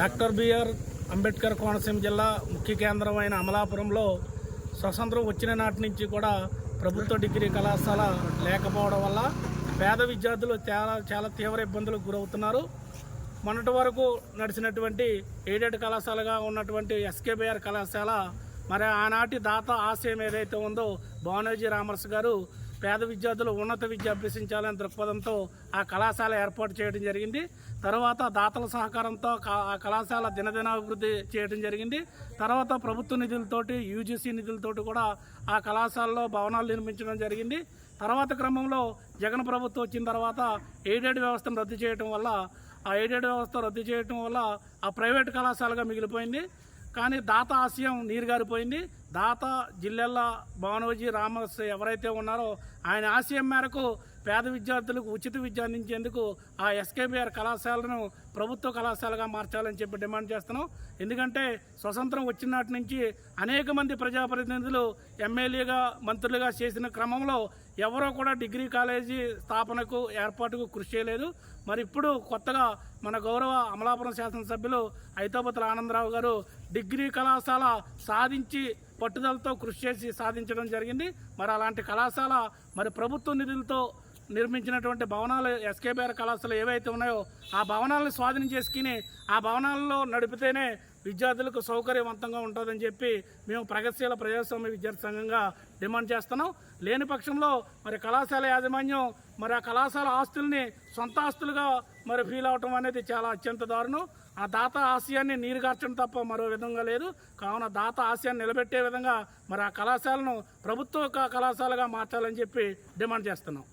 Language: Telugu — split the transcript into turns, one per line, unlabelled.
డాక్టర్ బిఆర్ అంబేద్కర్ కోనసీమ జిల్లా ముఖ్య కేంద్రమైన అమలాపురంలో స్వతంత్రం వచ్చిన నాటి నుంచి కూడా ప్రభుత్వ డిగ్రీ కళాశాల లేకపోవడం వల్ల పేద విద్యార్థులు చాలా చాలా తీవ్ర ఇబ్బందులకు గురవుతున్నారు. మొన్నటి వరకు నడిచినటువంటి ఎయిడెడ్ కళాశాలగా ఉన్నటువంటి ఎస్కేబిఆర్ కళాశాల మరి ఆనాటి దాత ఆశయం ఏదైతే ఉందో భావనోజీ రామర్స్ గారు పేద విద్యార్థులు ఉన్నత విద్య అభ్యసించాలనే దృక్పథంతో ఆ కళాశాల ఏర్పాటు చేయడం జరిగింది. తర్వాత దాతల సహకారంతో ఆ కళాశాల దినదినాభివృద్ధి చేయడం జరిగింది. తర్వాత ప్రభుత్వ నిధులతోటి యూజీసీ నిధులతోటి కూడా ఆ కళాశాలలో భవనాలు నిర్మించడం జరిగింది. తర్వాత క్రమంలో జగన్ ప్రభుత్వం వచ్చిన తర్వాత ఎయిడెడ్ వ్యవస్థను రద్దు చేయడం వల్ల ఆ ఎయిడెడ్ వ్యవస్థ రద్దు చేయడం వల్ల ఆ ప్రైవేట్ కళాశాలగా మిగిలిపోయింది. కానీ దాత ఆశయం నీరుగారిపోయింది. దాత జిల్లెల్ల భానోజీ రామస్ ఎవరైతే ఉన్నారో ఆయన ఆశయం మేరకు పేద విద్యార్థులకు ఉచిత విద్య అందించేందుకు ఆ ఎస్కేబిఆర్ కళాశాలను ప్రభుత్వ కళాశాలగా మార్చాలని చెప్పి డిమాండ్ చేస్తున్నాం. ఎందుకంటే స్వతంత్రం వచ్చిన నాటి నుంచి అనేక మంది ప్రజాప్రతినిధులు ఎమ్మెల్యేగా మంత్రులుగా చేసిన క్రమంలో ఎవరో కూడా డిగ్రీ కాలేజీ స్థాపనకు ఏర్పాటుకు కృషి చేయలేదు. మరి ఇప్పుడు కొత్తగా మన గౌరవ అమలాపురం శాసనసభ్యులు ఐతాపతుల ఆనందరావు గారు డిగ్రీ కళాశాల సాధించి పట్టుదలతో కృషి చేసి సాధించడం జరిగింది. మరి అలాంటి కళాశాల మరి ప్రభుత్వ నిధులతో నిర్మించినటువంటి భవనాలు ఎస్కేబిఆర్ కళాశాల ఏవైతే ఉన్నాయో ఆ భవనాలను స్వాధీనం చేసుకుని ఆ భవనాలలో నడిపితేనే విద్యార్థులకు సౌకర్యవంతంగా ఉంటుందని చెప్పి మేము ప్రగతిశీల ప్రజాస్వామ్య విద్యార్థి సంఘంగా డిమాండ్ చేస్తున్నాం. లేని పక్షంలో మరి కళాశాల యాజమాన్యం మరి ఆ కళాశాల ఆస్తుల్ని సొంత ఆస్తులుగా మరి ఫీల్ అవటం అనేది చాలా అత్యంత దారుణం. ఆ దాత ఆశయాన్ని నీరుగార్చడం తప్ప మరో విధంగా లేదు. కావున దాత ఆశయాన్ని నిలబెట్టే విధంగా మరి ఆ కళాశాలను ప్రభుత్వ కళాశాలగా మార్చాలని చెప్పి డిమాండ్ చేస్తున్నాం.